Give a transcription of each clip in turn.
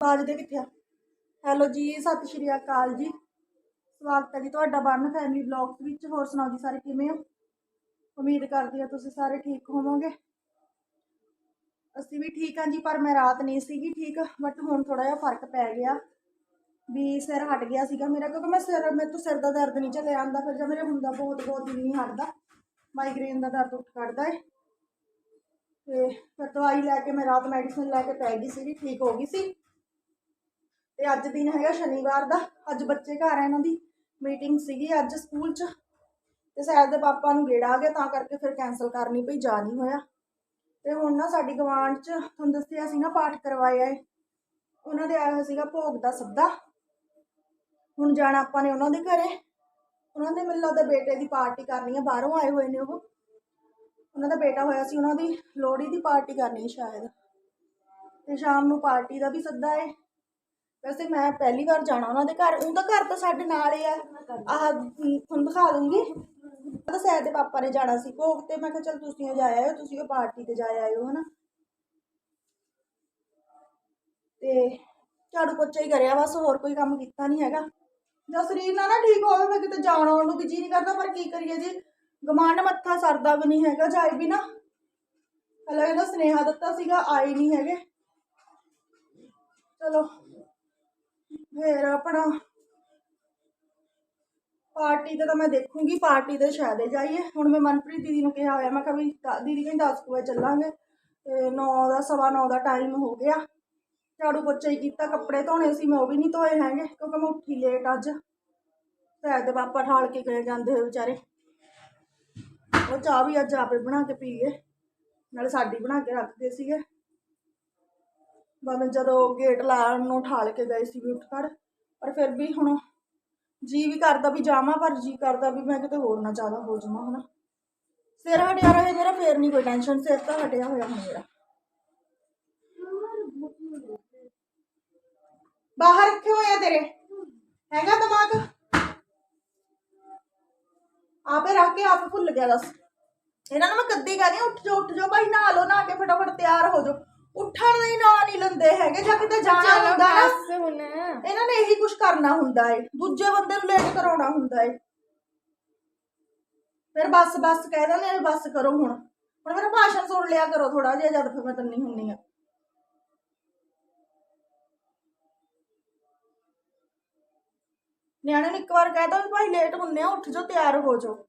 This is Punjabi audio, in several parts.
ਆਵਾਜ਼ ਦੇ ਕਿੱਥੇ ਆ। ਹੈਲੋ ਜੀ, ਸਤਿ ਸ਼੍ਰੀ ਅਕਾਲ ਜੀ। ਸਵਾਗਤ ਹੈ ਜੀ ਤੁਹਾਡਾ ਬਰਨ ਫੈਮਿਲੀ ਵਲੌਗਸ ਵਿੱਚ। ਹੋਰ ਸੁਣਾਓ ਜੀ ਸਾਰੇ ਕਿਵੇਂ ਹੋ? ਉਮੀਦ ਕਰਦੀ ਹਾਂ ਤੁਸੀਂ ਸਾਰੇ ਠੀਕ ਹੋਵੋਗੇ। ਅਸੀਂ ਵੀ ਠੀਕ ਹਾਂ ਜੀ, ਪਰ ਮੈਂ ਰਾਤ ਨਹੀਂ ਸੀਗੀ ਠੀਕ ਬਟ ਹੁਣ ਥੋੜਾ ਜਿਹਾ ਫ਼ਰਕ ਪੈ ਗਿਆ। ਵੀ ਸਿਰ ਹਟ ਗਿਆ ਸੀਗਾ ਮੇਰਾ, ਕਿਉਂਕਿ ਮੈਂ ਸਿਰ ਮੇਰੇ ਤੋਂ ਸਿਰ ਦਾ ਦਰਦ ਨਹੀਂ ਚੱਲਿਆ ਜਾਂਦਾ, ਫਿਰ ਜਦ ਮੇਰੇ ਹੁੰਦਾ ਬਹੁਤ ਬਹੁਤ ਦਿਨ ਨਹੀਂ ਹਟਦਾ। ਮਾਈਗ੍ਰੇਨ ਦਾ ਦਰਦ ਉੱਠ ਕੱਢਦਾ ਹੈ ਤੇ ਫਿਰ ਦਵਾਈ ਲੈ ਕੇ ਮੈਂ ਰਾਤ ਮੈਡੀਸਨ ਲੈ ਕੇ ਪੈ ਗਈ ਸੀਗੀ, ਠੀਕ ਹੋ ਗਈ ਸੀ। ਤੇ ਅੱਜ ਦਿਨ ਹੈਗਾ ਸ਼ਨੀਵਾਰ ਦਾ। ਅੱਜ ਬੱਚੇ ਘਰ ਆ ਇਹਨਾਂ ਦੀ। ਮੀਟਿੰਗ ਸੀਗੀ ਅੱਜ ਸਕੂਲ 'ਚ। ਤੇ ਸੈਦ ਦੇ ਪਾਪਾ ਨੂੰ ਗੇੜਾ ਆ ਗਿਆ, ਤਾਂ ਕਰਕੇ ਫਿਰ ਕੈਨਸਲ ਕਰਨੀ ਪਈ, ਜਾ ਨਹੀਂ ਹੋਇਆ। ਤੇ ਹੁਣ ਨਾ ਸਾਡੀ ਗਵਾਂਢ 'ਚ ਤੁਹਾਨੂੰ ਦੱਸਿਆ ਸੀ ਨਾ, ਪਾਠ ਕਰਵਾਇਆ ਏ। ਉਹਨਾਂ ਦੇ ਆਇਆ ਹੋਇਆ ਸੀਗਾ ਭੋਗ ਦਾ ਸੱਦਾ। ਹੁਣ ਜਾਣਾ ਆਪਾਂ ਨੇ ਉਹਨਾਂ ਦੇ ਘਰੇ। ਉਹਨਾਂ ਦੇ ਮੈਨੂੰ ਉਹਦੇ ਬੇਟੇ ਦੀ ਪਾਰਟੀ ਕਰਨੀ ਹੈ ਬਾਹਰੋਂ ਆਏ ਹੋਏ ਨੇ ਉਹ। ਉਹਨਾਂ ਦਾ ਬੇਟਾ ਹੋਇਆ ਸੀ, ਉਹਨਾਂ ਦੀ ਲੋਹੜੀ ਦੀ ਪਾਰਟੀ ਕਰਨੀ ਸ਼ਾਇਦ। ਤੇ ਸ਼ਾਮ ਨੂੰ ਪਾਰਟੀ ਦਾ ਵੀ ਸੱਦਾ ਏ। ਵੈਸੇ ਮੈਂ ਪਹਿਲੀ ਵਾਰ ਜਾਣਾ ਉਹਨਾਂ ਦੇ ਘਰ, ਉਹਦਾ ਘਰ ਤਾਂ ਸਾਡੇ ਨਾਲ ਹੀ ਆ। ਆਹ ਤੁਹਾਨੂੰ ਦਿਖਾ ਦੂੰਗੀ। ਤਾਂ ਸੈਦ ਦੇ ਪਾਪਾ ਨੇ ਜਾਣਾ ਸੀ ਭੋਗ ਤੇ, ਮੈਂ ਕਿਹਾ ਚਲ ਤੁਸੀਂ ਜਾ ਆਇਓ, ਤੁਸੀਂ ਉਹ ਪਾਰਟੀ ਤੇ ਜਾ ਆਇਓ, ਹਨਾ। ਤੇ ਝਾੜੂ ਪੋਚਾ ਹੀ ਕਰਿਆ, ਬਸ ਹੋਰ ਕੋਈ ਕੰਮ ਕੀਤਾ ਨਹੀਂ ਹੈਗਾ। ਜਦ ਸਰੀਰ ਨਾ ਨਾ ਠੀਕ ਹੋਵੇ, ਮੈਂ ਕਿਤੇ ਜਾਣ ਆਉਣ ਨੂੰ ਵੀ ਜੀ ਨਹੀਂ ਕਰਦਾ, ਪਰ ਕੀ ਕਰੀਏ ਜੀ? ਗਮਾਂਡ ਮੱਥਾ ਸਰਦਾ ਵੀ ਨਹੀਂ ਹੈਗਾ, ਜਾਏ ਵੀ ਨਾ ਹਲਾ ਇਹਦਾ ਸੁਨੇਹਾ ਦਿੱਤਾ ਸੀਗਾ, ਆਏ ਨਹੀਂ ਹੈਗੇ। ਚਲੋ। ਫਿਰ ਆਪਣਾ ਪਾਰਟੀ ਤੇ ਤਾਂ ਮੈਂ ਦੇਖੂੰਗੀ, ਪਾਰਟੀ ਤੇ ਸ਼ਾਇਦ ਹੀ ਜਾਈਏ। ਹੁਣ ਮੈਂ ਮਨਪ੍ਰੀਤ ਦੀਦੀ ਨੂੰ ਕਿਹਾ ਹੋਇਆ, ਮੈਂ ਕਿਹਾ ਵੀ ਦ- ਦੀਦੀ ਕਹਿੰਦੀ 10 ਵਜੇ ਚੱਲਾਂਗੇ। ਤੇ 9 ਦਾ, ਸਵਾ 9 ਦਾ ਟਾਈਮ ਹੋ ਗਿਆ। ਝਾੜੂ ਪੋਚਾ ਹੀ ਕੀਤਾ, ਕੱਪੜੇ ਧੋਣੇ ਸੀ, ਮੈਂ ਉਹ ਵੀ ਨਹੀਂ ਧੋਏ ਹੈਗੇ, ਕਿਉਂਕਿ ਮੈਂ ਉੱਠੀ ਲੇਟ ਅੱਜ। ਸ਼ਾਇਦ ਦੇ ਪਾਪਾ ਠਾਲ ਕੇ ਗਏ ਜਾਂਦੇ ਹੋਏ ਵਿਚਾਰੇ। ਉਹ ਚਾਹ ਵੀ ਅੱਜ ਆਪੇ ਬਣਾ ਕੇ ਪੀ ਗਏ ਨਾਲੇ ਸਾਡੀ ਬਣਾ ਕੇ ਰੱਖਦੇ ਸੀਗੇ। ਬਾਅਦ ਜਦੋਂ ਗੇਟ ਲਾਉਣ ਨੂੰ ਠਾਲ ਕੇ ਗਏ ਸੀ ਵੀ ਉੱਠ ਖੜ, ਪਰ ਫਿਰ ਵੀ ਹੁਣ ਜੀ ਵੀ ਕਰਦਾ ਵੀ ਜਾਵਾਂ, ਪਰ ਜੀ ਕਰਦਾ ਵੀ ਮੈਂ ਕਿਤੇ ਹੋਰ ਨਾ ਜ਼ਿਆਦਾ ਹੋ ਜਾਵਾਂ ਹੁਣ ਸਿਰ ਹਟਿਆ ਰਹੇ ਮੇਰਾ, ਫੇਰ ਨਹੀਂ ਕੋਈ ਟੈਨਸ਼ਨ ਸਿਰ ਤਾਂ ਹਟਿਆ ਹੋਇਆ ਹੁਣ ਮੇਰਾ। ਬਾਹਰ ਰੱਖੇ ਹੋਏ ਆ ਤੇਰੇ? ਹੈਗਾ ਦਿਮਾਗ? ਆਪੇ ਰੱਖ ਕੇ ਆਪ ਭੁੱਲ ਗਿਆ, ਦੱਸ। ਇਹਨਾਂ ਨੂੰ ਮੈਂ ਕੱਦੀ ਕਹਿੰਦੀ ਉੱਠ ਜਾਓ ਉੱਠ ਜਾਓ, ਭਾਈ, ਨਹਾ ਲਓ, ਨਹਾ ਕੇ ਫਟਾਫਟ ਤਿਆਰ ਹੋ ਜਾਓ। ਉੱਠਣ ਦਾ ਹੀ ਨਾਂ ਨਹੀਂ ਲੈਂਦੇ ਹੈਗੇ ਜਾਂ ਕਿਤੇ ਜਾਣਾ ਹੁੰਦਾ ਨਾ। ਹੁਣ। ਇਹਨਾਂ ਨੇ ਇਹੀ ਕੁਝ ਕਰਨਾ ਹੁੰਦਾ ਏ। ਦੂਜੇ ਬੰਦੇ ਨੂੰ ਲੈ ਕੇ ਕਰਾਉਣਾ ਹੁੰਦਾ ਏ। ਫਿਰ ਬਸ ਬਸ ਕਹਿ ਦਿੰਦੇ ਨੇ ਬਸ ਕਰੋ ਹੁਣ। ਹੁਣ ਮੇਰਾ ਭਾਸ਼ਣ ਸੁਣ ਲਿਆ ਕਰੋ ਥੋੜਾ ਜਿਹਾ ਜਦ ਫਿਰ ਮੈਂ ਤੰਨੀ ਹੁੰਨੀ ਆ। ਨਿਆਣੇ ਨੂੰ ਇੱਕ ਵਾਰ ਕਹਿ ਦੋ ਵੀ ਭਾਈ ਲੇਟ ਹੁੰਨੇ ਆ ਉੱਠ ਜਾਓ ਤਿਆਰ ਹੋ ਜਾਓ।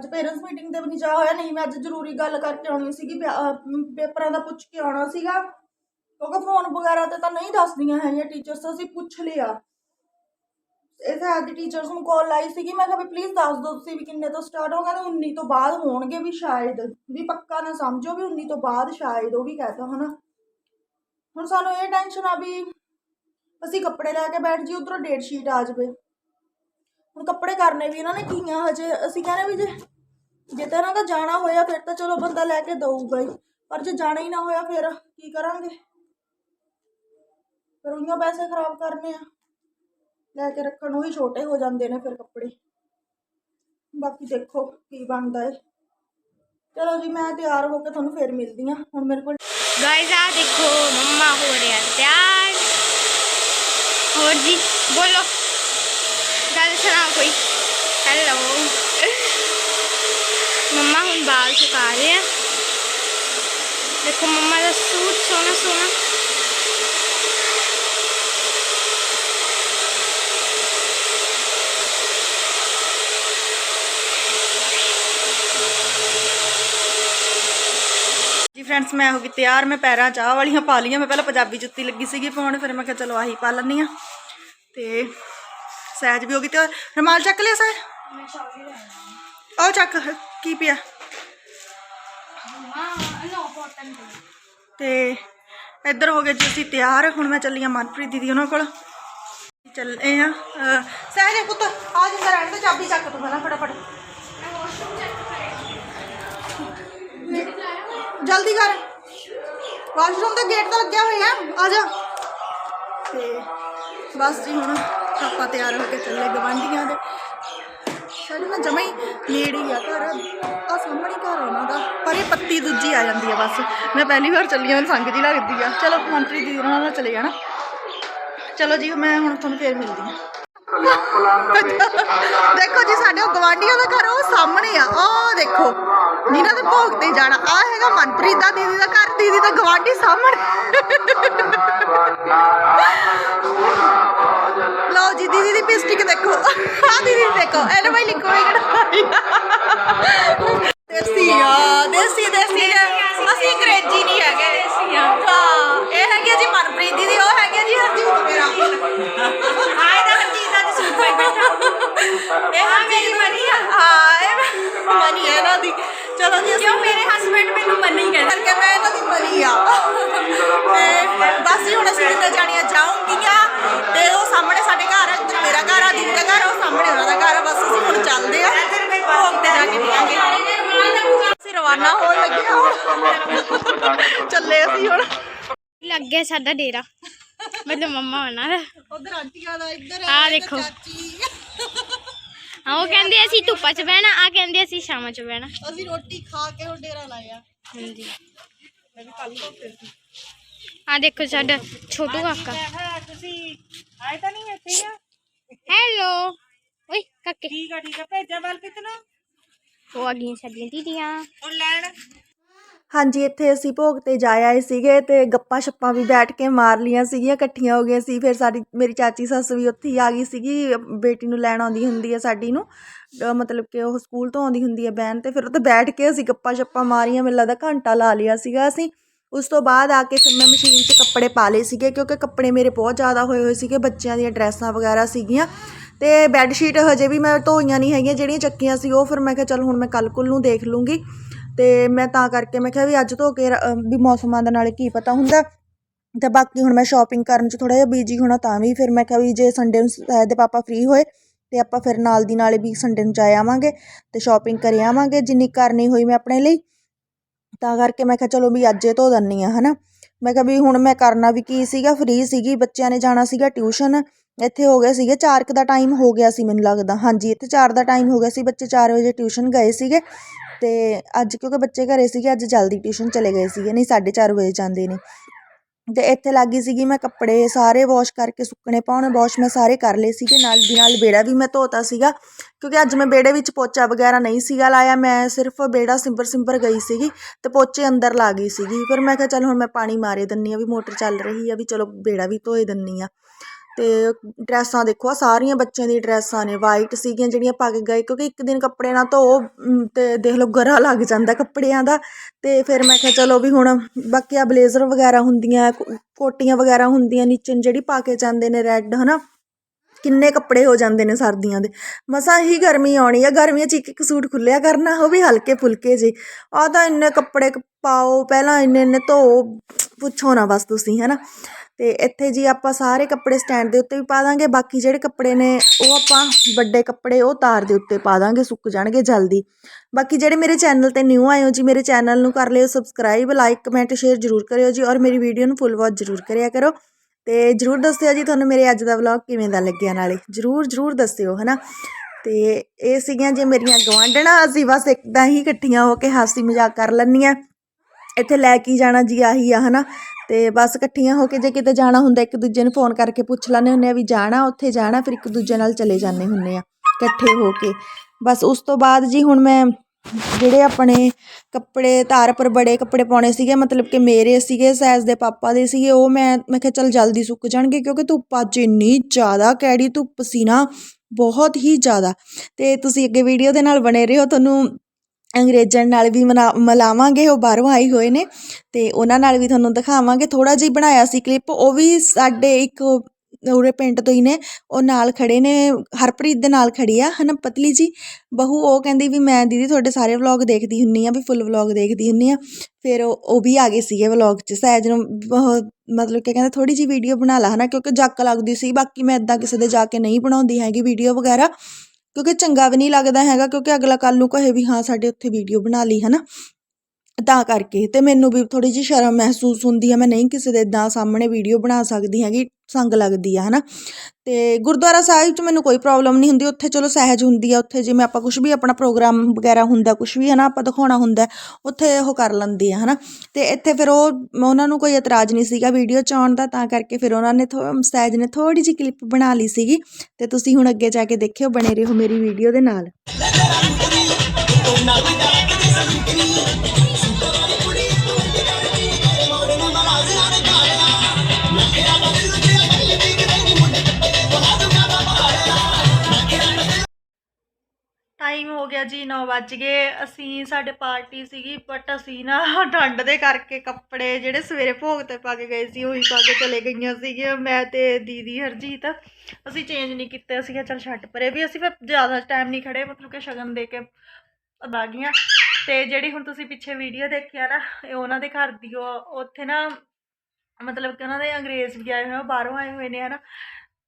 ਅੱਜ ਪੇਰੈਂਟਸ ਮੀਟਿੰਗ ਤੇ ਵੀ ਨਹੀਂ ਜਾ ਹੋਇਆ ਨਹੀਂ ਮੈਂ ਅੱਜ ਜ਼ਰੂਰੀ ਗੱਲ ਕਰਕੇ ਆਉਣੀ ਸੀਗੀ ਪਿਆ- ਅਹ, ਪੇਪਰਾਂ ਦਾ ਪੁੱਛ ਕੇ ਆਉਣਾ ਸੀਗਾ। ਕਿਉਂਕਿ ਫੋਨ ਵਗੈਰਾ ਤੇ ਤਾਂ ਨਹੀਂ ਦੱਸਦੀਆਂ ਹੈਗੀਆਂ ਟੀਚਰਸ ਅਸੀਂ ਪੁੱਛ ਲਿਆ। ਇਹ ਸਾਡੀ ਦੀ ਟੀਚਰਸ ਨੂੰ ਕਾਲ ਲਾਈ ਸੀਗੀ ਮੈਂ ਕਿਹਾ ਵੀ ਪਲੀਜ਼ ਦੱਸ ਦਿਓ ਤੁਸੀਂ ਵੀ ਕਿੰਨੇ ਤੋਂ ਸਟਾਰਟ ਹੋ ਤੇ 19 ਤੋਂ ਬਾਅਦ ਹੋਣਗੇ ਵੀ ਸ਼ਾਇਦ। ਵੀ ਪੱਕਾ ਨਾ ਸਮਝੋ ਵੀ 19 ਤੋਂ ਬਾਅਦ ਸ਼ਾਇਦ ਉਹ ਵੀ ਕਹਤਾ ਹਨਾ। ਹੁਣ ਸਾਨੂੰ ਇਹ ਟੈਨਸ਼ਨ ਆ ਵੀ ਅਸੀਂ ਕੱਪੜੇ ਲੈ ਕੇ ਬੈਠ ਜੀ ਉਧਰੋਂ ਡੇਟ ਸ਼ੀਟ ਆ ਜਾਵੇ। ਹੁਣ ਕੱਪੜੇ ਕਰਨੇ ਵੀ, ਇਹਨਾਂ ਨੇ ਕੀ ਆ ਹਜੇ, ਅਸੀਂ ਕਹਿੰਦੇ ਵੀ ਜੇ ਜੇ ਤਾਂ ਇਹਨਾਂ ਦਾ ਜਾਣਾ ਹੋਇਆ, ਫਿਰ ਤਾਂ ਚਲੋ ਬੰਦਾ ਲੈ ਕੇ ਦਊਗਾ ਹੀ। ਪਰ ਜੇ ਜਾਣਾ ਹੀ ਨਾ ਹੋਇਆ, ਫਿਰ ਕੀ ਕਰਾਂਗੇ? ਫਿਰ ਉਹਨਾਂ ਪੈਸੇ ਖਰਾਬ ਕਰਨੇ ਆ। ਲੈ ਕੇ ਰੱਖਣ ਨੂੰ ਹੀ ਛੋਟੇ ਹੋ ਜਾਂਦੇ ਨੇ ਫਿਰ ਕੱਪੜੇ। ਬਾਕੀ ਦੇਖੋ ਕੀ ਬਣਦਾ ਏ। ਚਲੋ ਜੀ, ਮੈਂ ਤਿਆਰ ਹੋ ਕੇ ਤੁਹਾਨੂੰ ਫੇਰ ਮਿਲਦੀ ਆ ਹੁਣ ਮੇਰੇ ਕੋਲ ਗਾਇਜ਼ ਆ ਦੇਖੋ, ਮੰਮਾ ਹੋ ਰਿਹਾ ਤਿਆਰ। ਹੋਰ ਜੀ, ਬੋਲੋ। ਖਰਾਬ ਹੋਈ। ਹੈਲੋ ਮੰਮਾ ਹੁਣ ਬਾਲ ਸੁਕਾ ਰਹੇ ਆ। ਦੇਖੋ ਮੰਮਾ ਦਾ ਸੂਟ ਸੋਨਾ ਸੋਨਾ ਫਰੈਂਡਸ ਮੈਂ ਹੋ ਗਈ ਤਿਆਰ। ਮੈਂ ਪੈਰਾਂ ਚਾਹ ਵਾਲੀਆਂ ਪਾ ਲੀਆਂ ਮੈਂ ਪਹਿਲਾਂ ਪੰਜਾਬੀ ਜੁੱਤੀ ਲੱਗੀ ਸੀਗੀ ਪਾਉਣ, ਫਿਰ ਮੈਂ ਕਿਹਾ ਚਲੋ ਆਹੀ ਪਾ ਲੈਂਦੀ ਆ ਤੇ ਸਹਿਜ ਵੀ ਹੋ ਗਈ ਤੇ ਰਮਾਲ ਚੱਕ ਲਿਆ ਸਹਿਜ? ਆਓ ਚੱਕ ਕੀ ਪਿਆ? ਤੇ ਇੱਧਰ ਹੋ ਗਏ ਜੀ ਅਸੀਂ ਤਿਆਰ ਹੁਣ ਮੈਂ ਚੱਲੀ ਆ ਮਨਪ੍ਰੀਤ ਦੀਦੀ ਉਹਨਾਂ ਕੋਲ। ਚੱਲੇ ਆ ਸਹਿਜ ਪੁੱਤ ਆ ਜਿੰਦਾ ਰਹਿਣ ਤੇ ਚਾਬੀ ਚੱਕ ਤੂੰ ਪਹਿਲਾਂ ਫਟਾਫਟ। ਜਲਦੀ ਕਰ। ਵਾਸ਼ਰੂਮ ਦਾ ਗੇਟ ਤਾਂ ਲੱਗਿਆ ਹੋਇਆ ਆ ਜਾ। ਤੇ ਬਸ ਜੀ ਹੁਣ ਆਪਾਂ ਤਿਆਰ ਹੋ ਕੇ ਚੱਲੇ ਗਵਾਂਢੀਆਂ ਦੇ। ਸਾਡੇ ਨਾ ਜਮਾ ਹੀ ਨੇੜੇ ਹੀ ਆ ਘਰ। ਆ ਸਾਹਮਣੇ ਘਰ ਉਹਨਾਂ ਦਾ। ਪਰ ਇਹ ਪੱਤੀ ਦੂਜੀ ਆ ਜਾਂਦੀ ਆ ਬਸ। ਮੈਂ ਪਹਿਲੀ ਵਾਰ ਚੱਲੀ ਹਾਂ ਮੈਨੂੰ ਸੰਗ ਜੀ ਲੱਗਦੀ ਆ। ਚਲੋ ਮੰਤਰੀ ਦੀ ਉਹਨਾਂ ਨਾਲ ਚਲੇ ਜਾਣਾ ਚਲੋ ਜੀ, ਮੈਂ ਹੁਣ ਤੁਹਾਨੂੰ ਫੇਰ ਮਿਲਦੀ ਹਾਂ ਦੇਖੋ ਜੀ, ਸਾਡੇ ਉਹ ਗਵਾਂਢੀਆਂ ਦਾ ਘਰ, ਉਹ ਸਾਹਮਣੇ ਆ। ਉਹ ਦੇਖੋ, ਜਿਨ੍ਹਾਂ ਦੇ ਭੋਗ ਤੇ ਜਾਣਾ। ਆ ਹੈਗਾ ਮਨਪ੍ਰੀਤ ਦਾ ਦੀਦੀ ਦਾ ਘਰ, ਦੀਦੀ ਦਾ ਗਵਾਂਢੀ ਸਾਹਮਣੇ। ਲਓ ਜੀ, ਦੀਦੀ ਦੀ ਪਿਸਟਿਕ ਦੇਖੋ। ਆ ਦੀਦੀ ਦੇਖੋ ਇਹਨੇ ਭਾਈ ਲਿਖੋ ਇਹ ਕਿਹੜਾ ਦੇਸੀ ਆ, ਦੇਸੀ ਦੇਸੀ ਅਸੀਂ ਅੰਗਰੇਜ਼ੀ ਨਹੀਂ ਹੈਗੇ। ਦੇਸੀ ਆ ਸਾਡਾ ਡੇਰਾ। ਮਤਲਬ ਮੰਮਾ ਹੋਣਾ ਦਾ ਉਧਰ ਆਂਟੀਆਂ ਦਾ ਇੱਧਰ ਆਹ ਦੇਖੋ। ਚਾਚੀ। ਹਾਂ ਉਹ ਕਹਿੰਦੇ ਅਸੀਂ ਧੁੱਪਾਂ 'ਚ ਬਹਿਣਾ ਆ ਕਹਿੰਦੇ ਅਸੀਂ ਸ਼ਾਮਾਂ 'ਚ ਬਹਿਣਾ। ਅਸੀਂ ਰੋਟੀ ਖਾ ਕੇ ਹੁਣ ਡੇਰਾ ਲਾਇਆ ਹਾਂਜੀ। ਮੈਂ ਵੀ ਕੱਲ ਹੋ ਫਿਰ ਆ ਦੇਖੋ ਸਾਡਾ ਛੋਟੂ ਕਾਕਾ। ਤੁਸੀਂ ਆਏ ਤਾਂ ਨਹੀਂ ਇੱਥੇ ਹੀ ਆ? ਹੈਲੋ ਓਏ ਕਾਕੇ। ਠੀਕ ਆ ਠੀਕ ਆ ਭੇਜਾ ਵੱਲ ਕਿਤਨਾ? ਉਹ ਆ ਗਈਆਂ ਸਾਡੀਆਂ ਦੀਦੀਆਂ। ਹੁਣ ਲੈਣ। ਹਾਂਜੀ, ਇੱਥੇ ਅਸੀਂ ਭੋਗ ਤੇ ਜਾ ਆਏ ਸੀਗੇ ਤੇ ਗੱਪਾਂ ਛੱਪਾਂ ਵੀ ਬੈਠ ਕੇ ਮਾਰ ਲੀਆਂ ਸੀਗੀਆਂ, ਇਕੱਠੀਆਂ ਹੋ ਗਈਆਂ ਸੀ। ਫਿਰ ਸਾਡੀ, ਮੇਰੀ ਚਾਚੀ ਸੱਸ ਵੀ ਉੱਥੇ ਹੀ ਆ ਗਈ ਸੀਗੀ, ਬੇਟੀ ਨੂੰ ਲੈਣ ਆਉਂਦੀ ਹੁੰਦੀ ਹੈ ਸਾਡੀ ਨੂੰ ਮਤਲਬ ਕਿ ਉਹ ਸਕੂਲ ਤੋਂ ਆਉਂਦੀ ਹੁੰਦੀ ਹੈ ਬੈਨ ਤੇ, ਫਿਰ ਉੱਥੇ ਬੈਠ ਕੇ ਅਸੀਂ ਗੱਪਾਂ ਸ਼ੱਪਾਂ ਮਾਰੀਆਂ, ਮੈਨੂੰ ਲੱਗਦਾ ਘੰਟਾ ਲਾ ਲਿਆ ਸੀਗਾ ਅਸੀਂ। ਉਸ ਤੋਂ ਬਾਅਦ ਆ ਕੇ ਫਿਰ ਮੈਂ ਮਸ਼ੀਨ 'ਚ ਕੱਪੜੇ ਪਾ ਲਏ ਸੀਗੇ, ਕਿਉਂਕਿ ਕੱਪੜੇ ਮੇਰੇ ਬਹੁਤ ਜ਼ਿਆਦਾ ਹੋਏ ਹੋਏ ਸੀਗੇ, ਬੱਚਿਆਂ ਦੀਆਂ ਡਰੈਸਾਂ ਵਗੈਰਾ ਸੀਗੀਆਂ। ਤੇ ਬੈੱਡ ਸ਼ੀਟ ਹਜੇ ਵੀ ਮੈਂ ਧੋਈਆਂ ਨਹੀਂ ਹੈਗੀਆਂ, ਜਿਹੜੀਆਂ ਚੱਕੀਆਂ ਸੀ ਉਹ, ਫਿਰ ਮੈਂ ਕਿਹਾ ਚੱਲ ਹੁਣ ਮੈਂ ਕੱਲ ਕੁੱਲ ਨੂੰ ਦੇਖ ਲੂੰਗੀ। ਅਤੇ ਮੈਂ ਤਾਂ ਕਰਕੇ ਮੈਂ ਕਿਹਾ ਵੀ ਅੱਜ ਧੋ ਕੇ ਵੀ ਮੌਸਮਾਂ ਦੇ ਨਾਲੇ ਕੀ ਪਤਾ ਹੁੰਦਾ। ਅਤੇ ਬਾਕੀ ਹੁਣ ਮੈਂ ਸ਼ੋਪਿੰਗ ਕਰਨ 'ਚ ਥੋੜ੍ਹਾ ਜਿਹਾ ਬਿਜ਼ੀ ਹੋਣਾ ਤਾਂ ਵੀ ਫਿਰ ਮੈਂ ਕਿਹਾ ਵੀ ਜੇ ਸੰਡੇ ਨੂੰ ਸਾਹਿਦ ਦੇ ਪਾਪਾ ਫ੍ਰੀ ਹੋਏ ਤੇ ਆਪਾਂ ਫਿਰ ਨਾਲ ਦੀ ਨਾਲੇ ਵੀ ਸੰਡੇ ਨੂੰ ਜਾ ਆਵਾਂਗੇ ਤੇ ਸ਼ੋਪਿੰਗ ਕਰ ਆਵਾਂਗੇ। ਜਿੰਨੀ ਕਰਨੀ ਹੋਈ ਮੈਂ ਆਪਣੇ ਲਈ, ਤਾਂ ਕਰਕੇ ਮੈਂ ਕਿਹਾ ਚਲੋ ਵੀ ਅੱਜ ਇਹ ਧੋ ਹਾਂ ਹੈ ਨਾ ਮੈਂ ਕਿਹਾ ਵੀ ਹੁਣ ਮੈਂ ਕਰਨਾ ਵੀ ਕੀ ਸੀਗਾ ਫ੍ਰੀ ਸੀਗੀ, ਬੱਚਿਆਂ ਨੇ ਜਾਣਾ ਸੀਗਾ ਟਿਊਸ਼ਨ ਇੱਥੇ ਹੋ ਗਏ ਸੀਗੇ 4 ਕੁ ਦਾ ਟਾਈਮ ਹੋ ਗਿਆ ਸੀ ਮੈਨੂੰ ਲੱਗਦਾ। ਹਾਂਜੀ, ਇੱਥੇ 4 ਦਾ ਟਾਈਮ ਹੋ ਗਿਆ ਸੀ, ਬੱਚੇ 4 ਵਜੇ ਟਿਊਸ਼ਨ ਗਏ ਸੀਗੇ। ਅਤੇ ਅੱਜ ਕਿਉਂਕਿ ਬੱਚੇ ਘਰੇ ਸੀਗੇ, ਅੱਜ ਜਲਦੀ ਟਿਊਸ਼ਨ ਚਲੇ ਗਏ ਸੀਗੇ, ਨਹੀਂ 4:30 ਵਜੇ ਜਾਂਦੇ ਨੇ। ਅਤੇ ਇੱਥੇ ਲੱਗ ਗਈ ਸੀਗੀ ਮੈਂ ਕੱਪੜੇ ਸਾਰੇ ਵਾਸ਼ ਕਰਕੇ ਸੁੱਕਣੇ ਪਾਉਣ ਵਾਸ਼ ਮੈਂ ਸਾਰੇ ਕਰ ਲਏ ਸੀਗੇ, ਨਾਲ ਦੀ ਨਾਲ ਬੇੜਾ ਵੀ ਮੈਂ ਧੋਤਾ ਸੀਗਾ, ਕਿਉਂਕਿ ਅੱਜ ਮੈਂ ਬੇੜੇ ਵਿੱਚ ਪੋਚਾ ਵਗੈਰਾ ਨਹੀਂ ਸੀਗਾ ਲਾਇਆ, ਮੈਂ ਸਿਰਫ ਬੇੜਾ ਸਿੰਬਰ ਸਿੰਬਰ ਗਈ ਸੀਗੀ ਅਤੇ ਪੋਚੇ ਅੰਦਰ ਲਾ ਗਈ ਸੀਗੀ। ਫਿਰ ਮੈਂ ਕਿਹਾ ਚੱਲ ਹੁਣ ਮੈਂ ਪਾਣੀ ਮਾਰੇ ਦਿੰਦੀ ਹਾਂ ਵੀ ਮੋਟਰ ਚੱਲ ਰਹੀ ਆ ਵੀ ਚਲੋ ਬੇੜਾ ਵੀ ਧੋਏ ਦਿੰਦੀ ਹਾਂ ਅਤੇ ਡਰੈਸਾਂ ਦੇਖੋ ਆਹ ਸਾਰੀਆਂ ਬੱਚਿਆਂ ਦੀਆਂ ਡਰੈਸਾਂ ਨੇ ਵਾਈਟ ਸੀਗੀਆਂ ਜਿਹੜੀਆਂ ਪਾ ਕੇ ਗਏ, ਕਿਉਂਕਿ ਇੱਕ ਦਿਨ ਕੱਪੜੇ ਨਾ ਧੋ ਅਤੇ ਦੇਖ ਲਓ ਗਰਾ ਲੱਗ ਜਾਂਦਾ ਕੱਪੜਿਆਂ ਦਾ। ਅਤੇ ਫਿਰ ਮੈਂ ਕਿਹਾ ਚਲੋ ਵੀ ਹੁਣ ਬਾਕੀ ਆ ਬਲੇਜ਼ਰ ਵਗੈਰਾ ਹੁੰਦੀਆਂ, ਕੋ- ਕੋਟੀਆਂ ਵਗੈਰਾ ਹੁੰਦੀਆਂ, ਨੀਚੇ ਨੂੰ ਜਿਹੜੀ ਪਾ ਕੇ ਜਾਂਦੇ ਨੇ ਰੈੱਡ ਹੈ ਨਾ ਕਿੰਨੇ ਕੱਪੜੇ ਹੋ ਜਾਂਦੇ ਨੇ ਸਰਦੀਆਂ ਦੇ। ਮਸਾਂ ਹੀ ਗਰਮੀ ਆਉਣੀ ਆ, ਗਰਮੀਆਂ 'ਚ ਇੱਕ ਇੱਕ ਸੂਟ ਖੁੱਲਿਆ ਕਰਨਾ, ਉਹ ਵੀ ਹਲਕੇ ਫੁਲਕੇ ਜੇ ਆ ਤਾਂ ਇੰਨੇ ਕੱਪੜੇ ਪਾਓ, ਪਹਿਲਾਂ ਇੰਨੇ ਇੰਨੇ ਧੋ ਪੁੱਛੋ ਨਾ ਬਸ ਤੁਸੀਂ, ਹਨਾ? ਤੇ ਇੱਥੇ ਜੀ ਆਪਾਂ ਸਾਰੇ ਕੱਪੜੇ ਸਟੈਂਡ ਦੇ ਉੱਤੇ ਵੀ ਪਾ ਦਾਂਗੇ, ਬਾਕੀ ਜਿਹੜੇ ਕੱਪੜੇ ਨੇ ਉਹ ਆਪਾਂ ਵੱਡੇ ਕੱਪੜੇ ਉਹ ਤਾਰ ਦੇ ਉੱਤੇ ਪਾ ਦਾਂਗੇ, ਸੁੱਕ ਜਾਣਗੇ ਜਲਦੀ। ਬਾਕੀ ਜਿਹੜੇ ਮੇਰੇ ਚੈਨਲ ਤੇ ਨਿਊ ਆਏ ਹੋ ਜੀ, ਮੇਰੇ ਚੈਨਲ ਨੂੰ ਕਰ ਲਿਓ ਸਬਸਕ੍ਰਾਈਬ ਲਾਈਕ ਕਮੈਂਟ ਸ਼ੇਅਰ ਜ਼ਰੂਰ ਕਰਿਓ ਜੀ ਔਰ ਮੇਰੀ ਵੀਡੀਓ ਨੂੰ ਫੁੱਲ ਵਾਚ ਜ਼ਰੂਰ ਕਰਿਆ ਕਰੋ। ਤੇ ਜ਼ਰੂਰ ਦੱਸਿਓ ਜੀ ਤੁਹਾਨੂੰ ਮੇਰੇ ਅੱਜ ਦਾ ਵਲੌਗ ਕਿਵੇਂ ਦਾ ਲੱਗਿਆ ਨਾਲੇ। ਜ਼ਰੂਰ ਜ਼ਰੂਰ ਦੱਸਿਓ, ਹਨਾ? ਤੇ ਇਹ ਸੀਗੀਆਂ ਜੇ ਮੇਰੀਆਂ ਗਵਾਂਢਣਾ ਅਸੀਂ ਬਸ ਇੱਕਦਾਂ ਹੀ ਇਕੱਠੀਆਂ ਹੋ ਕੇ ਹਾਸੀ ਮਜ਼ਾਕ ਕਰ ਲੈਂਦੀਆਂ। ਇੱਥੇ ਲੈ ਕੇ ਜਾਣਾ ਜੀ, ਆਹੀ ਆ, ਹਨਾ? ਤੇ ਬਸ ਇਕੱਠੀਆਂ ਹੋ ਕੇ ਜੇ ਕਿਤੇ ਜਾਣਾ ਹੁੰਦਾ, ਇੱਕ ਦੂਜੇ ਨੂੰ ਫੋਨ ਕਰਕੇ ਪੁੱਛ ਲੈਂਦੇ ਹੁੰਦੇ ਆ ਵੀ ਜਾਣਾ, ਉੱਥੇ ਜਾਣਾ, ਫਿਰ ਇੱਕ ਦੂਜੇ ਨਾਲ ਚਲੇ ਜਾਂਦੇ ਹੁੰਦੇ ਆ, ਇਕੱਠੇ ਹੋ ਕੇ। ਬਸ ਉਸ ਤੋਂ ਬਾਅਦ ਜੀ ਹੁਣ ਮੈਂ ਜਿਹੜੇ ਆਪਣੇ ਕੱਪੜੇ, ਤਾਰ ਪਰ ਬੜੇ ਕੱਪੜੇ ਪਾਉਣੇ ਸੀਗੇ, ਮਤਲਬ ਕਿ ਮੇਰੇ ਸੀਗੇ ਸਾਈਜ਼ ਦੇ ਪਾਪਾ ਦੇ ਸੀਗੇ, ਉਹ ਮੈਂ ਮੈਂ ਕਿਹਾ ਚੱਲ ਜਲਦੀ ਸੁੱਕ ਜਾਣਗੇ, ਕਿਉਂਕਿ ਧੁੱਪ ਅੱਜ ਇੰਨੀ ਜ਼ਿਆਦਾ ਕੈੜੀ, ਧੁੱਪ ਸੀ ਨਾ, ਬਹੁਤ ਹੀ ਜ਼ਿਆਦਾ। ਤੇ ਤੁਸੀਂ ਅੱਗੇ ਵੀਡੀਓ ਦੇ ਨਾਲ ਬਣੇ ਰਹੋ, ਤੁਹਾਨੂੰ ਅੰਗਰੇਜ਼ਾਂ ਨਾਲ ਵੀ ਮਨਾ, ਮਿਲਾਵਾਂਗੇ, ਉਹ ਬਾਹਰੋਂ ਆਏ ਹੋਏ ਨੇ ਅਤੇ ਉਹਨਾਂ ਨਾਲ ਵੀ ਤੁਹਾਨੂੰ ਦਿਖਾਵਾਂਗੇ। ਥੋੜ੍ਹਾ ਜਿਹਾ ਬਣਾਇਆ ਸੀ ਕਲਿੱਪ ਉਹ ਵੀ ਸਾਡੇ ਇੱਕ ਉਰੇ ਪਿੰਡ ਤੋਂ ਹੀ ਨੇ, ਉਹ ਨਾਲ ਖੜ੍ਹੇ ਨੇ, ਹਰਪ੍ਰੀਤ ਦੇ ਨਾਲ ਖੜ੍ਹੀ ਆ ਹੈ ਨਾ ਪਤਲੀ ਜੀ ਬਹੂ, ਉਹ ਕਹਿੰਦੀ ਵੀ ਮੈਂ ਦੀਦੀ ਤੁਹਾਡੇ ਸਾਰੇ ਵਲੌਗ ਦੇਖਦੀ ਹੁੰਨੀ ਆ, ਵੀ ਫੁੱਲ ਵਲੌਗ ਦੇਖਦੀ ਹੁੰਨੀ ਆ। ਫਿਰ ਉਹ ਉਹ ਵੀ ਆ ਗਏ ਸੀਗੇ ਵਲੌਗ 'ਚ, ਸਹਿਜ ਨੂੰ ਬਹੁਤ ਮਤਲਬ ਕਿ ਕਹਿੰਦਾ ਥੋੜ੍ਹੀ ਜੀ ਵੀਡੀਓ ਬਣਾ ਲਾ ਹੈ ਨਾ ਕਿਉਂਕਿ ਜੱਕ ਲੱਗਦੀ ਸੀ, ਬਾਕੀ ਮੈਂ ਇਦਾਂ ਕਿਸੇ ਦੇ ਜਾ ਕੇ ਨਹੀਂ ਬਣਾਉਂਦੀ ਹੈਗੀ ਵੀਡੀਓ ਵਗੈਰਾ। ਕਿਉਂਕਿ ਚੰਗਾ ਵੀ ਨਹੀਂ ਲੱਗਦਾ ਹੈਗਾ, ਕਿਉਂਕਿ ਅਗਲਾ ਕੱਲ ਨੂੰ ਕਹੇ ਵੀ ਹਾਂ, ਸਾਡੇ ਉੱਥੇ ਵੀਡੀਓ ਬਣਾ ਲਈ, ਹਨਾ? ਤਾਂ ਕਰਕੇ ਤੇ ਮੈਨੂੰ ਵੀ ਥੋੜੀ ਜਿਹੀ ਸ਼ਰਮ ਮਹਿਸੂਸ ਹੁੰਦੀ ਆ ਮੈਂ ਨਹੀਂ ਕਿਸੇ ਦੇ ਇਦਾਂ ਸਾਹਮਣੇ ਵੀਡੀਓ ਬਣਾ ਸਕਦੀ ਹੈਗੀ, ਸੰਗ ਲੱਗਦੀ ਆ, ਹਨਾ? ਤੇ ਗੁਰਦੁਆਰਾ ਸਾਹਿਬ 'ਚ ਮੈਨੂੰ ਕੋਈ ਪ੍ਰੋਬਲਮ ਨਹੀਂ ਹੁੰਦੀ। ਉੱਥੇ ਚਲੋ ਸਹਿਜ ਹੁੰਦੀ ਆ, ਉੱਥੇ ਜਿਵੇਂ ਆਪਾਂ ਕੁਝ ਵੀ ਆਪਣਾ ਪ੍ਰੋਗਰਾਮ ਵਗੈਰਾ ਹੁੰਦਾ ਕੁਝ ਵੀ, ਹਨਾ, ਆਪਾਂ ਦਿਖਾਉਣਾ ਹੁੰਦਾ, ਉੱਥੇ ਉਹ ਕਰ ਲੈਂਦੇ ਆ, ਹਨਾ? ਤੇ ਇੱਥੇ ਫਿਰ ਉਹ, ਉਹਨਾਂ ਨੂੰ ਕੋਈ ਇਤਰਾਜ਼ ਨਹੀਂ ਸੀਗਾ ਵੀਡੀਓ 'ਚ ਆਉਣ ਦਾ, ਤਾਂ ਕਰਕੇ ਫਿਰ ਉਹਨਾਂ ਨੇ ਥੋ, ਸਹਿਜ ਨੇ ਥੋੜੀ ਜਿਹੀ ਕਲਿੱਪ ਬਣਾ ਲਈ ਸੀਗੀ। ਤੇ ਤੁਸੀਂ ਹੁਣ ਅੱਗੇ ਜਾ ਕੇ ਦੇਖਿਓ, ਬਣੇ ਰਹੋ ਮੇਰੀ ਵੀਡੀਓ ਦੇ ਨਾਲ। ਟਾਈਮ ਹੋ ਗਿਆ ਜੀ 9 ਵੱਜ ਗਏ। ਅਸੀਂ, ਸਾਡੇ ਪਾਰਟੀ ਸੀਗੀ ਬਟ ਅਸੀਂ ਨਾ ਠੰਡ ਦੇ ਕਰਕੇ ਕੱਪੜੇ ਜਿਹੜੇ ਸਵੇਰੇ ਭੋਗ ਤੇ ਪਾ ਕੇ ਗਏ ਸੀ, ਉਹੀ ਪਾ ਕੇ ਚਲੇ ਗਈਆਂ ਸੀਗੀਆਂ। ਮੈਂ ਤੇ ਦੀਦੀ ਹਰਜੀਤ, ਅਸੀਂ ਚੇਂਜ ਨਹੀਂ ਕੀਤੇ। ਅਸੀਂ ਕਿਹਾ, ਚੱਲ ਛੱਡ ਪਰੇ ਵੀ ਅਸੀਂ ਫਿਰ ਜ਼ਿਆਦਾ ਟਾਈਮ ਨਹੀਂ ਖੜੇ, ਮਤਲਬ ਕਿ ਸ਼ਗਨ ਦੇ ਕੇ ਅਦਾ ਗਈਆਂ। ਤੇ ਜਿਹੜੀ ਹੁਣ ਤੁਸੀਂ ਪਿੱਛੇ ਵੀਡੀਓ ਦੇਖਿਆ ਨਾ, ਇਹ ਉਹਨਾਂ ਦੇ ਘਰ ਦੀ, ਉਹ ਉੱਥੇ ਨਾ ਮਤਲਬ ਕਿ ਉਹਨਾਂ ਦੇ ਅੰਗਰੇਜ਼ ਵੀ ਆਏ ਹੋਏ ਆ ਬਾਹਰੋਂ ਆਏ ਹੋਏ ਨੇ, ਹਨਾ।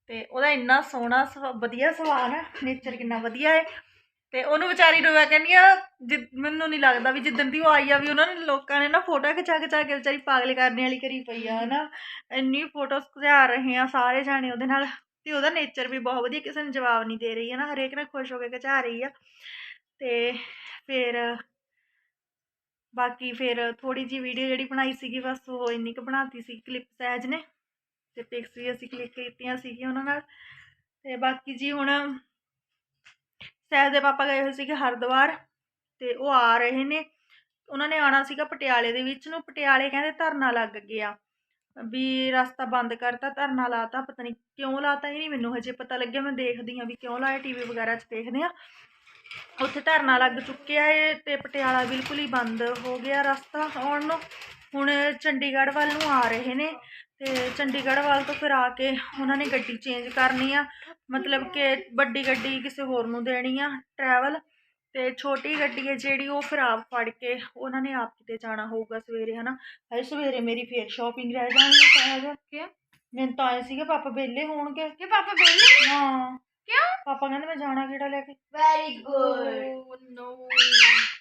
ਤੇ ਉਹਦਾ ਇੰਨਾ ਸੋਹਣਾ ਸੁਭਾ- ਵਧੀਆ ਸੁਭਾਅ ਨਾ ਨੇਚਰ ਕਿੰਨਾ ਵਧੀਆ ਹੈ ਤੇ ਉਹਨੂੰ ਵਿਚਾਰੀ ਨੂੰ ਮੈਂ ਕਹਿੰਦੀ ਆ ਜਿ- ਮੈਨੂੰ ਨਹੀਂ ਲੱਗਦਾ ਵੀ ਜਿੱਦਣ ਦੀ ਉਹ ਆਈ ਆ ਵੀ ਉਹਨਾਂ ਨੇ ਲੋਕਾਂ ਨੇ ਨਾ ਫੋਟੋ ਖਿਚਾ ਖਿਚਾ ਕੇ ਵਿਚਾਰੀ ਪਾਗਲ ਕਰਨੇ ਵਾਲੀ ਕਰੀ ਪਈ ਆ, ਹਨਾ। ਇੰਨੀ ਫੋਟੋਸ ਖਿਚਾ ਰਹੇ ਆ ਸਾਰੇ ਜਾਣੇ ਉਹਦੇ ਨਾਲ। ਤੇ ਉਹਦਾ ਨੇਚਰ ਵੀ ਬਹੁਤ ਵਧੀਆ, ਕਿਸੇ ਨੂੰ ਜਵਾਬ ਨਹੀਂ ਦੇ ਰਹੀ ਹੈ ਨਾ, ਹਰੇਕ ਨਾਲ ਖੁਸ਼ ਹੋ ਕੇ ਖਿਚਾ ਰਹੀ ਆ। ਤੇ ਫਿਰ ਬਾਕੀ ਫਿਰ ਥੋੜੀ ਜੀ ਵੀਡੀਓ ਜਿਹੜੀ ਬਣਾਈ ਸੀਗੀ, ਬਸ ਉਹ ਇੰਨੀ ਕੁ ਬਣਾਤੀ ਸੀ ਕਲਿੱਪ ਸਹਿਜ ਨੇ ਤੇ ਪਿਕਸ ਵੀ ਅਸੀਂ ਕਲਿੱਕ ਕੀਤੀਆਂ ਸੀਗੀਆਂ ਉਹਨਾਂ ਨਾਲ ਤੇ ਬਾਕੀ ਜੀ ਹੁਣ ਸਹਿਜ ਦੇ ਪਾਪਾ ਗਏ ਹੋਏ ਸੀਗੇ ਹਰਿਦੁਆਰ ਤੇ ਉਹ ਆ ਰਹੇ ਨੇ। ਉਹਨਾਂ ਨੇ ਆਣਾ ਸੀਗਾ ਪਟਿਆਲੇ ਦੇ ਵਿੱਚ ਨੂੰ, ਪਟਿਆਲੇ ਕਹਿੰਦੇ ਧਰਨਾ ਲੱਗ ਗਿਆ ਵੀ ਰਸਤਾ ਬੰਦ ਕਰਤਾ, ਧਰਨਾ ਲਾਤਾ, ਪਤਾ ਨਹੀਂ ਕਿਉਂ ਲਾਤਾ, ਇਹ ਨਹੀਂ ਮੈਨੂੰ ਹਜੇ ਪਤਾ ਲੱਗਿਆ, ਮੈਂ ਦੇਖਦੀ ਹਾਂ ਵੀ ਕਿਉਂ ਲਾਇਆ ਟੀਵੀ ਵਗੈਰਾ 'ਚ ਦੇਖਦੇ ਆ ਉੱਥੇ ਧਰਨਾ ਲੱਗ ਚੁੱਕਿਆ ਏ ਤੇ ਪਟਿਆਲਾ ਬਿਲਕੁਲ ਹੀ ਬੰਦ ਹੋ ਗਿਆ ਰਸਤਾ ਆਉਣ ਨੂੰ। ਹੁਣ ਚੰਡੀਗੜ੍ਹ ਵੱਲ ਨੂੰ ਆ ਰਹੇ ਨੇ ਤੇ ਚੰਡੀਗੜ੍ਹ ਵੱਲ ਤੋਂ ਫਿਰ ਆ ਕੇ ਉਹਨਾਂ ਨੇ ਗੱਡੀ ਚੇਂਜ ਕਰਨੀ ਆ। ਮਤਲਬ ਕਿ ਵੱਡੀ ਗੱਡੀ ਕਿਸੇ ਹੋਰ ਨੂੰ ਦੇਣੀ ਆ ਟਰੈਵਲ ਤੇ ਛੋਟੀ ਗੱਡੀ ਹੈ ਜਿਹੜੀ ਉਹ ਫਿਰ ਆਪ ਫੜ ਕੇ ਉਹਨਾਂ ਨੇ ਆਪ ਕਿਤੇ ਜਾਣਾ ਹੋਊਗਾ ਸਵੇਰੇ ਹਨਾ? ਹਜੇ ਸਵੇਰੇ ਮੇਰੀ ਫੇਰ ਸ਼ਾਪਿੰਗ ਰਹਿ ਜਾਣੀ ਹੈ ਸਹਿਜ ਕਿਉਂ ਮੈਨੂੰ ਤਾਂ ਆਏ ਸੀਗੇ ਪਾਪਾ ਵਿਹਲੇ ਹੋਣਗੇ। ਕਿ ਪਾਪਾ ਬੋਲੇ ਹਾਂ। ਕਿਉਂ ਪਾਪਾ ਕਹਿੰਦੇ ਮੈਂ ਜਾਣਾ ਕਿਹੜਾ ਲੈ ਕੇ ਵੈਰੀ ਗੁੱਡ ਨੋ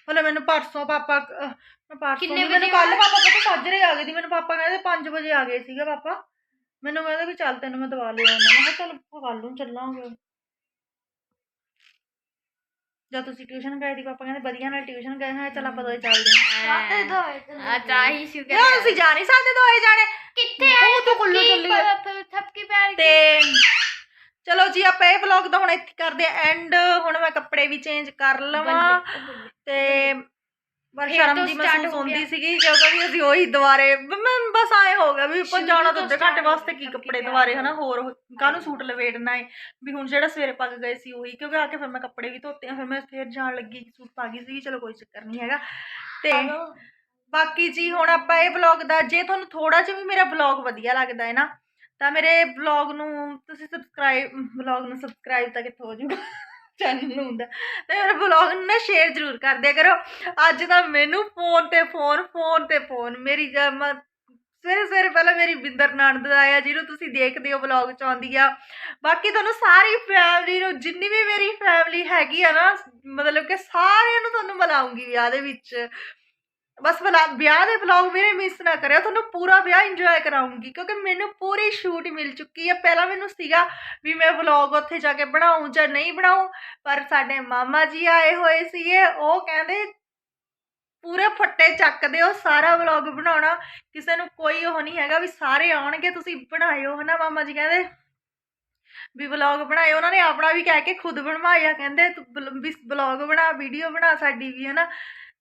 ਹਲੇ ਮੈਨੂੰ ਪਰਸੋਂ ਪਾਪਾ ਅਹ, ਮੈਂ ਪਰਸੋਂ ਕਿੰਨੇ ਨਹੀਂ, ਮੈਨੂੰ ਵਜੇ ਕੱਲ ਆਏ? ਪਾਪਾ ਪਤਾ ਸਾਜਰੇ ਆ ਗਏ ਸੀ ਮੈਨੂੰ ਪਾਪਾ ਕਹਿੰਦੇ 5 ਵਜੇ ਆ ਗਏ ਸੀਗੇ ਪਾਪਾ ਮੈਨੂੰ ਕਹਿੰਦੇ ਵੀ ਚੱਲ ਤੈਨੂੰ ਮੈਂ ਦਵਾ ਲਿਆ ਆਉਣਾ ਮੈਂ ਕਿਹਾ ਚੱਲ ਕੱਲ ਨੂੰ ਚੱਲਾਂਗੇ ਜਦ ਤੁਸੀਂ ਟਿਊਸ਼ਨ ਗਏ ਸੀ ਪਾਪਾ ਕਹਿੰਦੇ ਵਧੀਆ ਨਾਲ ਟਿਊਸ਼ਨ ਗਏ ਹਾਂ ਚੱਲ ਆਪਾਂ ਦੋਏ ਚੱਲਦੇ ਹਾਂ ਆ ਚਾਹੀ ਸ਼ੁਗਰ ਯਾਰ ਅਸੀਂ ਜਾ ਨਹੀਂ ਸਕਦੇ ਦੋਏ ਜਾਣੇ ਕਿੱਥੇ ਆਏ ਉਹ ਤਾਂ ਕੁੱਲੂ ਚੱਲੀ ਆ। ਥਪਕੀ ਪਿਆਰ ਤੇ ਚਲੋ ਜੀ ਆਪਾਂ ਇਹ ਵਲੌਗ ਦਾ ਹੁਣ ਇੱਥੇ ਕਰਦੇ ਆ ਐਂਡ ਹੁਣ ਮੈਂ ਕੱਪੜੇ ਵੀ ਚੇਂਜ ਕਰ ਲਵਾਂ। ਤੇ ਪਰ ਸ਼ਰਮ start ਮਹਿਸੂਸ ਹੋ ਹੁੰਦੀ। ਸੀਗੀ ਕਿਉਂਕਿ ਵੀ ਅਸੀਂ ਉਹੀ ਦੁਬਾਰੇ ਮੈਂ ਬਸ ਆਏ ਹੋ ਗਿਆ ਵੀ ਆਪਾਂ ਜਾਣਾ ਤੋਂ ਅੱਧੇ ਘੰਟੇ ਹੋ ਵਾਸਤੇ ਕੀ ਕੱਪੜੇ ਦੁਬਾਰੇ ਹਨਾ? ਹੋਰ ਕਾਹਨੂੰ ਸੂਟ ਲਵੇੜਨਾ ਏ? ਵੀ ਹੁਣ ਜਿਹੜਾ ਸਵੇਰੇ ਪਾ ਕੇ ਗਏ ਸੀ ਉਹੀ ਕਿਉਂਕਿ ਆ ਕੇ ਫਿਰ ਮੈਂ ਕੱਪੜੇ ਵੀ ਧੋਤੇ ਆ ਫਿਰ ਮੈਂ ਫਿਰ ਜਾਣ ਲੱਗੀ ਸੂਟ ਪਾ ਗਈ ਸੀ ਚਲੋ ਕੋਈ ਚੱਕਰ ਨਹੀਂ ਹੈਗਾ। ਤੇ ਬਾਕੀ ਜੀ ਹੁਣ ਆਪਾਂ ਇਹ ਵਲੌਗ ਦਾ ਜੇ ਤੁਹਾਨੂੰ ਥੋੜਾ ਜਿਹਾ ਵੀ ਮੇਰਾ ਵਲੌਗ ਵਧੀਆ ਲੱਗਦਾ ਹੈ ਨਾ ਤਾਂ ਮੇਰੇ ਵਲੌਗ ਨੂੰ ਤੁਸੀਂ ਸਬਸਕ੍ਰਾਈਬ ਵਲੌਗ ਨੂੰ ਸਬਸਕ੍ਰਾਈਬ ਤਾਂ ਕਿੱਥੋਂ ਹੋ ਜਾਊਗਾ? ਚੈਨਲ ਨੂੰ ਹੁੰਦਾ। ਤੇ ਮੇਰੇ ਵਲੌਗ ਨੂੰ ਨਾ ਸ਼ੇਅਰ ਜ਼ਰੂਰ ਕਰ ਦਿਆ ਕਰੋ। ਅੱਜ ਤਾਂ ਮੈਨੂੰ ਫੋਨ ਤੇ ਫੋਨ ਫੋਨ ਤੇ ਫੋਨ ਮੇਰੀ ਜ- ਮ- ਸਵੇਰੇ ਸਵੇਰੇ ਪਹਿਲਾਂ ਮੇਰੀ ਬਿੰਦਰ ਨਣਦ ਆਇਆ, ਜਿਹਨੂੰ ਤੁਸੀਂ ਦੇਖਦੇ ਹੋ ਵਲੌਗ ਚ ਆਉਂਦੀ ਆ। ਬਾਕੀ ਤੁਹਾਨੂੰ ਸਾਰੀ ਫੈਮਿਲੀ ਨੂੰ, ਜਿੰਨੀ ਵੀ ਮੇਰੀ ਫੈਮਿਲੀ ਹੈਗੀ ਆ ਨਾ, ਮਤਲਬ ਕਿ ਸਾਰਿਆਂ ਨੂੰ ਤੁਹਾਨੂੰ ਮਿਲਾਉਂਗੀ ਵਿਆਹ ਦੇ ਵਿੱਚ। ਬਸ ਵਲਾ ਵਿਆਹ ਦੇ ਵਲੌਗ ਮੇਰੇ ਮਿਸ ਨਾ ਕਰਿਓ, ਤੁਹਾਨੂੰ ਪੂਰਾ ਵਿਆਹ ਇੰਜੋਏ ਕਰਾਉਂਗੀ, ਕਿਉਂਕਿ ਮੈਨੂੰ ਪੂਰੀ ਸ਼ੂਟ ਮਿਲ ਚੁੱਕੀ ਹੈ। ਪਹਿਲਾਂ ਮੈਨੂੰ ਸੀਗਾ ਵੀ ਮੈਂ ਵਲੌਗ ਉੱਥੇ ਜਾ ਕੇ ਬਣਾਉਂ ਜਾਂ ਨਹੀਂ ਬਣਾਉਂ ਪਰ ਸਾਡੇ ਮਾਮਾ ਜੀ ਆਏ ਹੋਏ ਸੀਗੇ, ਉਹ ਕਹਿੰਦੇ ਪੂਰੇ ਫੱਟੇ ਚੱਕਦੇ ਹੋ, ਸਾਰਾ ਵਲੌਗ ਬਣਾਉਣਾ, ਕਿਸੇ ਨੂੰ ਕੋਈ ਉਹ ਨਹੀਂ ਹੈਗਾ ਵੀ ਸਾਰੇ ਆਉਣਗੇ, ਤੁਸੀਂ ਬਣਾਇਓ, ਹਨਾ ਮਾਮਾ ਜੀ ਕਹਿੰਦੇ? ਵੀ ਵਲੌਗ ਬਣਾਏ ਉਹਨਾਂ ਨੇ ਆਪਣਾ ਵੀ ਕਹਿ ਕੇ ਖੁਦ ਬਣਵਾਇਆ, ਕਹਿੰਦੇ ਤੂੰ ਵੀ ਵਲੌਗ ਬਣਾ ਵੀਡੀਓ ਬਣਾ ਸਾਡੀ ਵੀ, ਹਨਾ?